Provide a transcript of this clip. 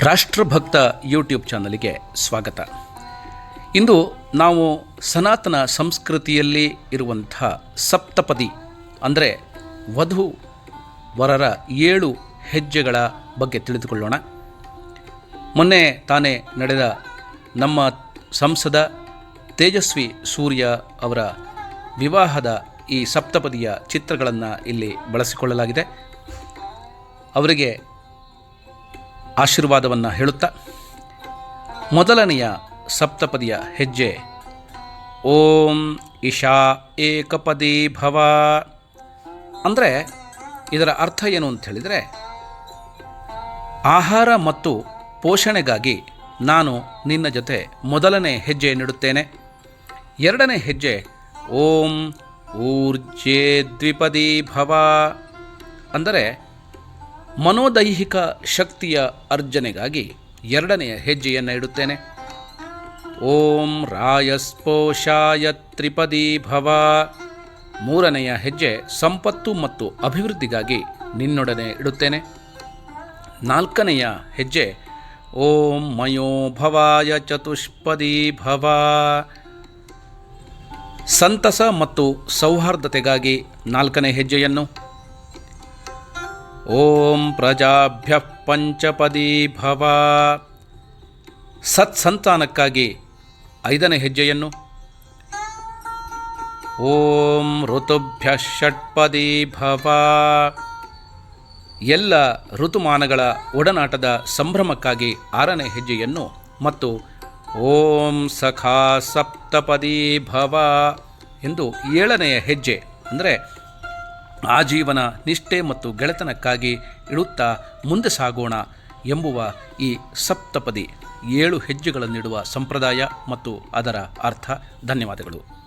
ರಾಷ್ಟ್ರಭಕ್ತ YouTube ಚಾನಲಿಗೆ ಸ್ವಾಗತ. ಇಂದು ನಾವು ಸನಾತನ ಸಂಸ್ಕೃತಿಯಲ್ಲಿ ಇರುವಂಥ ಸಪ್ತಪದಿ, ಅಂದರೆ ವಧು ವರರ ಏಳು ಹೆಜ್ಜೆಗಳ ಬಗ್ಗೆ ತಿಳಿದುಕೊಳ್ಳೋಣ. ಮೊನ್ನೆ ತಾನೇ ನಡೆದ ನಮ್ಮ ಸಂಸದ ತೇಜಸ್ವಿ ಸೂರ್ಯ ಅವರ ವಿವಾಹದ ಈ ಸಪ್ತಪದಿಯ ಚಿತ್ರಗಳನ್ನು ಇಲ್ಲಿ ಬಳಸಿಕೊಳ್ಳಲಾಗಿದೆ. ಅವರಿಗೆ ಆಶೀರ್ವಾದವನ್ನು ಹೇಳುತ್ತಾ? ಮೊದಲನೆಯ ಸಪ್ತಪದಿಯ ಹೆಜ್ಜೆ. ಓಂ ಇಶಾ ಏಕಪದಿ ಭವ. ಅಂದರೆ ಇದರ ಅರ್ಥ ಏನು ಅಂತ ಹೇಳಿದರೆ, ಆಹಾರ ಮತ್ತು ಪೋಷಣೆಗಾಗಿ ನಾನು ನಿನ್ನ ಜೊತೆ ಮೊದಲನೇ ಹೆಜ್ಜೆ ನೀಡುತ್ತೇನೆ. ಎರಡನೇ ಹೆಜ್ಜೆ, ಓಂ ಊರ್ಜೆ ದ್ವಿಪದಿ ಭವ. ಅಂದರೆ ಮನೋದೈಹಿಕ ಶಕ್ತಿಯ ಅರ್ಜನೆಗಾಗಿ ಎರಡನೆಯ ಹೆಜ್ಜೆಯನ್ನು ಇಡುತ್ತೇನೆ. ಓಂ ರಾಯಸ್ಪೋಷಾಯ ತ್ರಿಪದಿ ಭವ. ಮೂರನೆಯ ಹೆಜ್ಜೆ ಸಂಪತ್ತು ಮತ್ತು ಅಭಿವೃದ್ಧಿಗಾಗಿ ನಿನ್ನೊಡನೆ ಇಡುತ್ತೇನೆ. ನಾಲ್ಕನೆಯ ಹೆಜ್ಜೆ ಓಂ ಮಯೋಭವಾಯ ಚತುಷ್ಪದಿ ಭವ. ಸಂತಸ ಮತ್ತು ಸೌಹಾರ್ದತೆಗಾಗಿ ನಾಲ್ಕನೇ ಹೆಜ್ಜೆಯನ್ನು ಓಂ ಪ್ರಜಾಭ್ಯ ಪಂಚಪದಿ ಭವ ಸತ್ಸಂತಾನಕ್ಕಾಗಿ ಐದನೇ ಹೆಜ್ಜೆಯನ್ನು. ಓಂ ಋತುಭ್ಯ ಷಟ್ಪದಿ ಭವ ಎಲ್ಲ ಋತುಮಾನಗಳ ಒಡನಾಟದ ಸಂಭ್ರಮಕ್ಕಾಗಿ ಆರನೇ ಹೆಜ್ಜೆಯನ್ನು ಮತ್ತು ಓಂ ಸಖಾ ಸಪ್ತಪದಿ ಭವ ಎಂದು ಏಳನೆಯ ಹೆಜ್ಜೆ, ಅಂದರೆ ಆಜೀವನ ನಿಷ್ಠೆ ಮತ್ತು ಗೆಳೆತನಕ್ಕಾಗಿ ಇಡುತ್ತಾ ಮುಂದೆ ಸಾಗೋಣ ಎಂಬುವ ಈ ಸಪ್ತಪದಿ ಏಳು ಹೆಜ್ಜೆಗಳನ್ನಿಡುವ ಸಂಪ್ರದಾಯ ಮತ್ತು ಅದರ ಅರ್ಥ. ಧನ್ಯವಾದಗಳು.